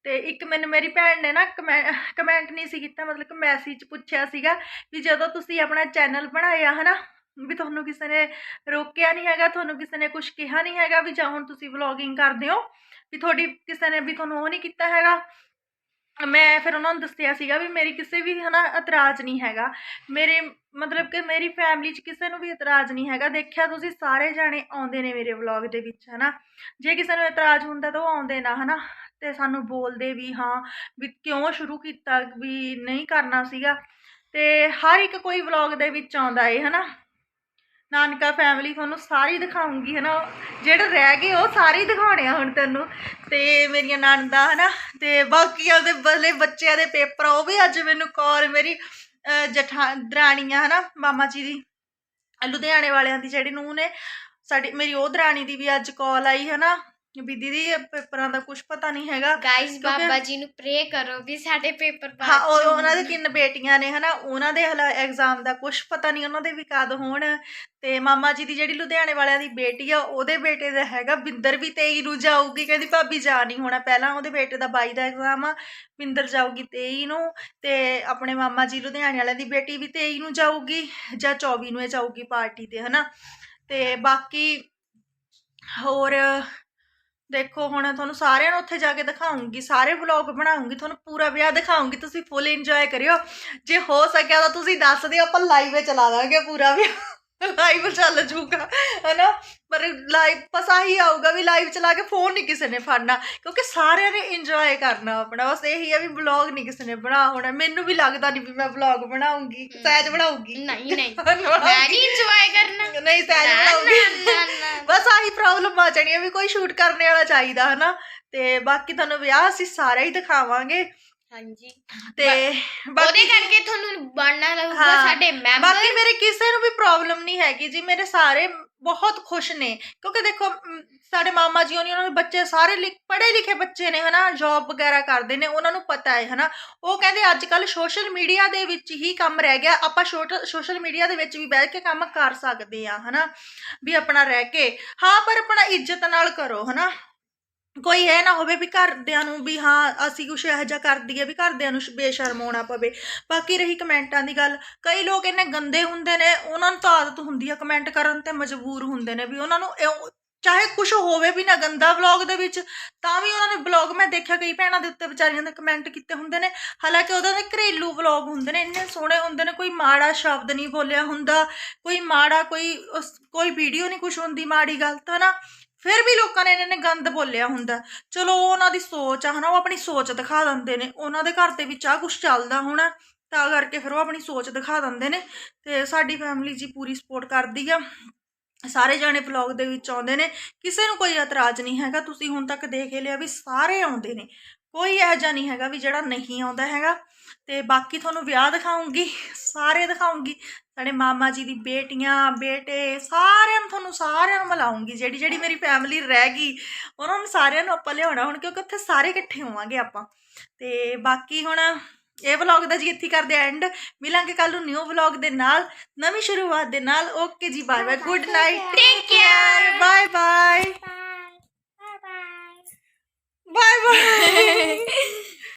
ਤੇ ਇੱਕ ਮੈਨੂੰ ਮੇਰੀ ਭੈਣ ਨੇ ਨਾ ਕਮੈਂਟ ਨਹੀਂ ਸੀ ਕੀਤਾ, ਮਤਲਬ ਕਿ ਮੈਸੇਜ ਪੁੱਛਿਆ ਸੀਗਾ ਵੀ ਜਦੋਂ ਤੁਸੀਂ ਆਪਣਾ ਚੈਨਲ ਬਣਾਇਆ ਹਨਾ, ਵੀ ਤੁਹਾਨੂੰ ਕਿਸੇ ਨੇ ਰੋਕਿਆ ਨਹੀਂ ਹੈਗਾ, ਤੁਹਾਨੂੰ ਕਿਸੇ ਨੇ ਕੁਝ ਕਿਹਾ ਨਹੀਂ ਹੈਗਾ ਵੀ ਜਾਂ ਹੁਣ ਤੁਸੀਂ ਵਲੌਗਿੰਗ ਕਰਦੇ ਹੋ, ਵੀ ਤੁਹਾਡੀ ਕਿਸੇ ਨੇ ਵੀ ਤੁਹਾਨੂੰ ਉਹ ਨਹੀਂ ਕੀਤਾ ਹੈਗਾ ਮੈਂ ਫਿਰ ਉਹਨਾਂ ਨੂੰ ਦੱਸਿਆ ਸੀਗਾ ਵੀ ਮੇਰੀ ਕਿਸੇ ਵੀ ਹਨਾ ਇਤਰਾਜ਼ ਨਹੀਂ ਹੈਗਾ। ਮੇਰੇ ਮਤਲਬ ਕਿ ਮੇਰੀ ਫੈਮਿਲੀ 'ਚ ਕਿਸੇ ਨੂੰ ਵੀ ਇਤਰਾਜ਼ ਨਹੀਂ ਹੈਗਾ। ਦੇਖਿਆ ਤੁਸੀਂ ਸਾਰੇ ਜਾਣੇ ਆਉਂਦੇ ਨੇ ਮੇਰੇ ਵਲੌਗ ਦੇ ਵਿੱਚ ਹਨਾ। ਜੇ ਕਿਸੇ ਨੂੰ ਇਤਰਾਜ਼ ਹੁੰਦਾ ਤਾਂ ਉਹ ਆਉਂਦੇ ਨਾ ਹਨਾ। ਤੇ ਸਾਨੂੰ ਬੋਲਦੇ ਵੀ ਹਾਂ ਵੀ ਕਿਉਂ ਸ਼ੁਰੂ ਕੀਤਾ ਵੀ ਨਹੀਂ ਕਰਨਾ ਸੀਗਾ। ਤੇ ਹਰ ਇੱਕ ਕੋਈ ਵਲੌਗ ਦੇ ਵਿੱਚ ਆਉਂਦਾ ਏ ਹਨਾ। ਨਾਨਕਾ ਫੈਮਿਲੀ ਤੁਹਾਨੂੰ ਸਾਰੀ ਦਿਖਾਉਂਗੀ ਹਨਾ? ਜਿਹੜੇ ਰਹਿ ਗਏ ਉਹ ਸਾਰੇ ਦਿਖਾਉਣੇ ਆ ਹੁਣ ਤੈਨੂੰ। ਤੇ ਮੇਰੀਆਂ ਨਣਦਾਂ ਹਨਾ? ਤੇ ਬਾਕੀਆਂ ਦੇ ਬਲੇ ਬੱਚਿਆਂ ਦੇ ਪੇਪਰ ਆ, ਉਹ ਵੀ ਅੱਜ ਮੈਨੂੰ ਕਾਲ ਮੇਰੀ ਅਹ, ਜਠਾ ਦਰਾਣੀਆਂ ਹਨਾ? ਮਾਮਾ ਜੀ ਦੀ ਲੁਧਿਆਣੇ ਵਾਲਿਆਂ ਦੀ ਜਿਹੜੀ ਨੂੰ ਨੇ ਸਾਡੀ ਮੇਰੀ ਉਹ ਦਰਾਣੀ ਦੀ ਵੀ ਅੱਜ ਕਾਲ ਆਈ ਹਨਾ? ਵੀ ਦੀਦੀ ਇਹ ਪੇਪਰਾਂ ਦਾ ਕੁਝ ਪਤਾ ਨਹੀਂ ਹੈਗਾ ਗਾਇਸ ਕਿਉਂਕਿ- ਬਾਬਾ ਜੀ ਨੂੰ ਪ੍ਰੇ ਕਰੋ ਵੀ ਸਾਡੇ ਪੇਪਰ ਹਾਂ ਉਹ ਉਹਨਾਂ ਦੇ ਤਿੰਨ ਬੇਟੀਆਂ ਨੇ ਹਨਾ ਉਹਨਾਂ ਦੇ ਹਲਾ ਐਗਜ਼ਾਮ ਦਾ ਕੁਝ ਪਤਾ ਨਹੀਂ ਉਹਨਾਂ ਦੇ ਵੀ ਕਦ ਹੋਣ। ਤੇ ਮਾਮਾ ਜੀ ਦੀ ਜਿਹੜੀ ਲੁਧਿਆਣੇ ਵਾਲਿਆਂ ਦੀ ਬੇਟੀ ਆ ਉਹਦੇ ਬੇਟੇ ਦਾ ਹੈਗਾ ਬਿੰਦਰ ਵੀ 23 ਨੂੰ ਜਾਊਗੀ ਕਹਿੰਦੀ ਭਾਬੀ ਜਾ ਨਹੀਂ ਹੋਣਾ ਪਹਿਲਾਂ ਉਹਦੇ ਬੇਟੇ ਦਾ 22 ਦਾ ਐਗਜ਼ਾਮ ਆ ਬਿੰਦਰ ਜਾਊਗੀ 23 ਨੂੰ ਤੇ ਆਪਣੇ ਮਾਮਾ ਜੀ ਲੁਧਿਆਣੇ ਵਾਲਿਆਂ ਦੀ ਬੇਟੀ ਵੀ 23 ਨੂੰ ਜਾਊਗੀ ਜਾਂ 24 ਨੂੰ ਇਹ ਜਾਊਗੀ ਪਾਰਟੀ ਤੇ ਹਨਾ। ਤੇ ਬਾਕੀ ਹੋਰ ਦੇਖੋ, ਹੁਣ ਤੁਹਾਨੂੰ ਸਾਰਿਆਂ ਨੂੰ ਉੱਥੇ ਜਾ ਕੇ ਦਿਖਾਉਂਗੀ, ਸਾਰੇ ਵਲੌਗ ਬਣਾਉਂਗੀ, ਤੁਹਾਨੂੰ ਪੂਰਾ ਵਿਆਹ ਦਿਖਾਉਂਗੀ, ਤੁਸੀਂ ਫੁੱਲ ਇੰਜੋਏ ਕਰਿਓ। ਜੇ ਹੋ ਸਕਿਆ ਤਾਂ ਤੁਸੀਂ ਦੱਸ ਦਿਓ, ਆਪਾਂ ਲਾਈਵ ਚਲਾ ਦਾਂਗੇ ਪੂਰਾ ਵਿਆਹ। ਲਾਈਵ ਚੱਲ ਜੂਗਾ ਹਨਾ? ਪਰ ਲਾਈਵ ਪਸਾ ਹੀ ਆਊਗਾ ਵੀ ਲਾਈਵ ਚਲਾ ਕੇ ਫੋਨ ਨਹੀਂ ਕਿਸੇ ਨੇ ਫੜਨਾ ਕਿਉਂਕਿ ਸਾਰਿਆਂ ਨੇ ਇੰਜੋਏ ਕਰਨਾ ਆਪਣਾ। ਬਸ ਇਹੀ ਹੈ ਵੀ ਵਲੌਗ ਨਹੀਂ ਕਿਸੇ ਨੇ ਬਣਾ ਹੋਣਾ। ਮੈਨੂੰ ਵੀ ਲੱਗਦਾ ਨਹੀਂ ਵੀ ਮੈਂ ਵਲੌਗ ਬਣਾਉਂਗੀ ਸਹਿਜ ਬਣਾਉਂਗੀ ਨਹੀਂ ਨਹੀਂ। ਮੈਂ ਨਹੀਂ ਇੰਜੋਏ ਕਰਨਾ। ਨਹੀਂ ਸਹਿਜ ਬਣਾਉਂਗੀ। ਬਸ ਆਹੀ ਪ੍ਰੋਬਲਮ ਆ ਜਾਣੀ ਹੈ ਵੀ ਕੋਈ ਸ਼ੂਟ ਕਰਨੇ ਵਾਲਾ ਚਾਹੀਦਾ ਹਨਾ? ਤੇ ਬਾਕੀ ਤੁਹਾਨੂੰ ਵਿਆਹ ਅਸੀਂ ਸਾਰਾ ਹੀ ਦਿਖਾਵਾਂਗੇ। ਹਾਂਜੀ। ਤੇ ਉਹਦੇ ਬਾਕੀ ਕਰਕੇ ਤੁਹਾਨੂੰ ਬਣਨਾ ਲੱਗੂਗਾ ਹਾਂ। ਸਾਡੇ ਮੈਂਬਰ। ਬਾਕੀ ਮੇਰੇ ਕਿਸੇ ਨੂੰ ਵੀ ਪ੍ਰੋਬਲਮ ਨਹੀਂ ਹੈਗੀ ਜੀ ਮੇਰੇ ਸਾਰੇ ਬਹੁਤ ਖੁਸ਼ ਨੇ। ਕਿਉਂਕਿ ਦੇਖੋ ਮ, ਸਾਡੇ ਮਾਮਾ ਜੀ ਹੋਣੀ ਉਹਨਾਂ ਦੇ ਬੱਚੇ ਸਾਰੇ ਲਿਖ ਪੜ੍ਹੇ ਲਿਖੇ ਬੱਚੇ ਨੇ ਹਨਾ ਜੌਬ ਵਗੈਰਾ ਕਰਦੇ ਨੇ ਉਹਨਾਂ ਨੂੰ ਪਤਾ ਹੈ ਹਨਾ। ਉਹ ਕਹਿੰਦੇ ਅੱਜ ਕੱਲ ਸੋਸ਼ਲ ਮੀਡੀਆ ਦੇ ਵਿੱਚ ਹੀ ਕੰਮ ਰਹਿ ਗਿਆ ਆਪਾਂ ਸੋਸ਼ਲ ਮੀਡੀਆ ਦੇ ਵਿੱਚ ਵੀ ਬਹਿ ਕੇ ਕੰਮ ਕਰ ਸਕਦੇ ਆ ਹਨਾ ਵੀ ਆਪਣਾ ਰਹਿ ਕੇ। ਹਾਂ ਪਰ ਆਪਣਾ ਇੱਜ਼ਤ ਨਾਲ ਕਰੋ ਹਨਾ। ਕੋਈ ਇਹ ਨਾ ਹੋਵੇ ਵੀ ਘਰਦਿਆਂ ਨੂੰ ਵੀ ਹਾਂ, ਅਸੀਂ ਕੁਛ ਇਹੋ ਜਿਹਾ ਕਰ ਦਈਏ ਵੀ ਘਰਦਿਆਂ ਨੂੰ ਸ਼- ਬੇਸ਼ਰਮ ਹੋਣਾ ਪਵੇ। ਬਾਕੀ ਰਹੀ ਕਮੈਂਟਾਂ ਦੀ ਗੱਲ, ਕਈ ਲੋਕ ਇੰਨੇ ਗੰਦੇ ਹੁੰਦੇ ਨੇ, ਉਹਨਾਂ ਨੂੰ ਤਾਂ ਆਦਤ ਹੁੰਦੀ ਆ ਕਮੈਂਟ ਕਰਨ ਤੇ ਮਜਬੂਰ ਹੁੰਦੇ ਨੇ ਵੀ ਉਹਨਾਂ ਨੂੰ ਇਹ- ਚਾਹੇ ਕੁਝ ਹੋਵੇ ਵੀ ਨਾ ਗੰਦਾ ਵਲੌਗ ਦੇ ਵਿੱਚ, ਤਾਂ ਵੀ ਉਹਨਾਂ ਨੇ ਵਲੌਗ ਮੈਂ ਦੇਖਿਆ ਕਈ ਭੈਣਾਂ ਦੇ ਉੱਤੇ ਵਿਚਾਰੀਆਂ ਦੇ ਕਮੈਂਟ ਕੀਤੇ ਹੁੰਦੇ ਨੇ। ਹਾਲਾਂਕਿ ਉਹਦਾ ਦੇ ਘਰੇਲੂ ਵਲੌਗ ਹੁੰਦੇ ਨੇ, ਇੰਨੇ ਸੋਹਣੇ ਹੁੰਦੇ ਨੇ, ਕੋਈ ਮਾੜਾ ਸ਼ਬਦ ਨਹੀਂ ਬੋਲਿਆ ਹੁੰਦਾ, ਕੋਈ ਮਾੜਾ ਕੋਈ ਉਸ- ਕੋਈ ਵੀਡੀਓ ਨਹੀਂ ਕੁਝ ਹੁੰਦੀ ਮਾੜੀ ਗੱਲ ਗਲਤ ਨਾ। ਫਿਰ ਵੀ ਲੋਕਾਂ ਨੇ ਇਹਨਾਂ ਨੇ ਗੰਦ ਬੋਲਿਆ ਹੁੰਦਾ। ਚਲੋ ਉਹ ਉਹਨਾਂ ਦੀ ਸੋਚ ਆ ਹਨਾ, ਉਹ ਆਪਣੀ ਸੋਚ ਦਿਖਾ ਦਿੰਦੇ ਨੇ। ਉਹਨਾਂ ਦੇ ਘਰ ਦੇ ਵਿੱਚ ਆ ਕੁਝ ਚੱਲਦਾ ਹੋਣਾ, ਤਾਂ ਕਰਕੇ ਫਿਰ ਉਹ ਆਪਣੀ ਸੋਚ ਦਿਖਾ ਦਿੰਦੇ ਨੇ। ਤੇ ਸਾਡੀ ਫੈਮਿਲੀ ਜੀ ਪੂਰੀ ਸਪੋਰਟ ਕਰਦੀ ਆ। ਸਾਰੇ ਜਾਣੇ ਵਲੌਗ ਦੇ ਵਿੱਚ ਆਉਂਦੇ ਨੇ। ਕਿਸੇ ਨੂੰ ਕੋਈ ਇਤਰਾਜ਼ ਨਹੀਂ ਹੈਗਾ। ਤੁਸੀਂ ਹੁਣ ਤੱਕ ਦੇਖ ਲਿਆ ਵੀ ਸਾਰੇ ਆਉਂਦੇ ਨੇ। ਕੋਈ ਇਹੋ ਜਿਹਾ ਨਹੀਂ ਹੈਗਾ ਵੀ ਜਿਹੜਾ ਨਹੀਂ ਆਉਂਦਾ ਹੈਗਾ। ਤੇ ਬਾਕੀ ਤੁਹਾਨੂੰ ਵਿਆਹ ਦਿਖਾਉਂਗੀ ਸਾਰੇ ਦਿਖਾਉਂਗੀ। ਸਾਡੇ ਮਾਮਾ ਜੀ ਦੀ ਬੇਟੀਆਂ ਬੇਟੇ ਸਾਰਿਆਂ ਨੂੰ ਤੁਹਾਨੂੰ ਸਾਰਿਆਂ ਨੂੰ ਮਿਲਾਉਂਗੀ। ਜਿਹੜੀ ਜਿਹੜੀ ਮੇਰੀ ਫੈਮਿਲੀ ਰਹਿ ਗਈ ਉਹਨਾਂ ਨੂੰ ਸਾਰਿਆਂ ਨੂੰ ਆਪਾਂ ਲਿਆਉਣਾ ਹੁਣ ਕਿਉਂਕਿ ਉੱਥੇ ਸਾਰੇ ਇਕੱਠੇ ਹੋਵਾਂਗੇ ਆਪਾਂ। ਤੇ ਬਾਕੀ ਹੁਣ ਇਹ ਵਲੌਗ ਦਾ ਜੀ ਇੱਥੇ ਕਰਦੇ ਐਂਡ ਮਿਲਾਂਗੇ ਕੱਲ ਨੂੰ ਨਿਊ ਵਲੌਗ ਦੇ ਨਾਲ ਨਵੀਂ ਸ਼ੁਰੂਆਤ ਦੇ ਨਾਲ। Okay ji bye bye good night take care bye bye bye bye bye bye